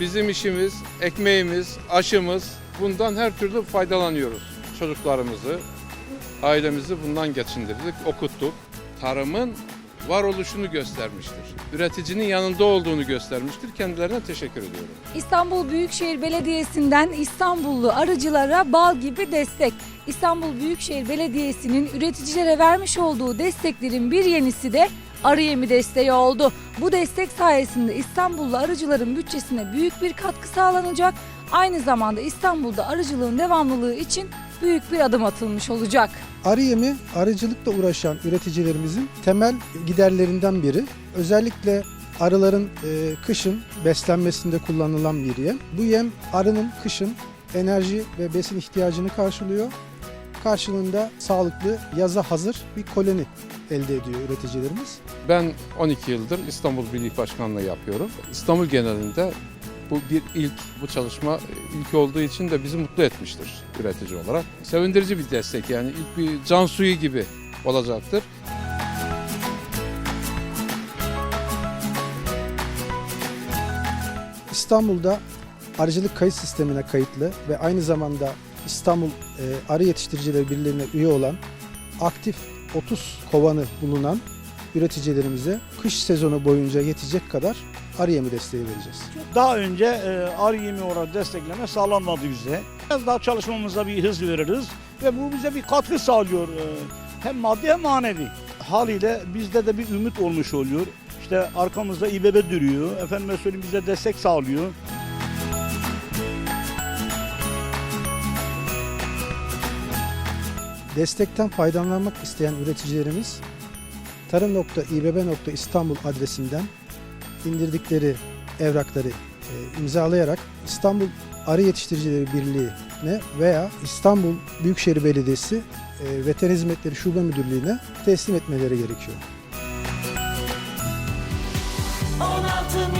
Bizim işimiz, ekmeğimiz, aşımız bundan her türlü faydalanıyoruz. Çocuklarımızı, ailemizi bundan geçindirdik, okuttuk. Tarımın varoluşunu göstermiştir. Üreticinin yanında olduğunu göstermiştir. Kendilerine teşekkür ediyorum. İstanbul Büyükşehir Belediyesi'nden İstanbullu arıcılara bal gibi destek. İstanbul Büyükşehir Belediyesi'nin üreticilere vermiş olduğu desteklerin bir yenisi de arı yemi desteği oldu. Bu destek sayesinde İstanbullu arıcıların bütçesine büyük bir katkı sağlanacak. Aynı zamanda İstanbul'da arıcılığın devamlılığı için büyük bir adım atılmış olacak. Arı yemi arıcılıkla uğraşan üreticilerimizin temel giderlerinden biri. Özellikle arıların e, kışın beslenmesinde kullanılan bir yem. Bu yem arının kışın enerji ve besin ihtiyacını karşılıyor. Karşılığında sağlıklı, yaza hazır bir koloni elde ediyor üreticilerimiz. Ben 12 yıldır İstanbul Birlik Başkanlığı yapıyorum. İstanbul genelinde bu bir ilk, bu çalışma ilk olduğu için de bizi mutlu etmiştir üretici olarak. Sevindirici bir destek yani ilk bir can suyu gibi olacaktır. İstanbul'da arıcılık kayıt sistemine kayıtlı ve aynı zamanda İstanbul e, Arı Yetiştiricileri Birliği'ne üye olan aktif 30 kovanı bulunan üreticilerimize kış sezonu boyunca yetecek kadar arı desteği vereceğiz. Daha önce e, arı yemi olarak destekleme sağlanmadı bize. Biraz daha çalışmamıza bir hız veririz ve bu bize bir katkı sağlıyor. e, hem maddi hem manevi. Haliyle bizde de bir ümit olmuş oluyor. İşte arkamızda İBB duruyor. Efendime söyleyeyim bize destek sağlıyor. Destekten faydalanmak isteyen üreticilerimiz tarım.ibb.istanbul adresinden indirdikleri evrakları e, imzalayarak İstanbul Arı Yetiştiricileri Birliği'ne veya İstanbul Büyükşehir Belediyesi e, Veteriner Hizmetleri Şube Müdürlüğü'ne teslim etmeleri gerekiyor. 16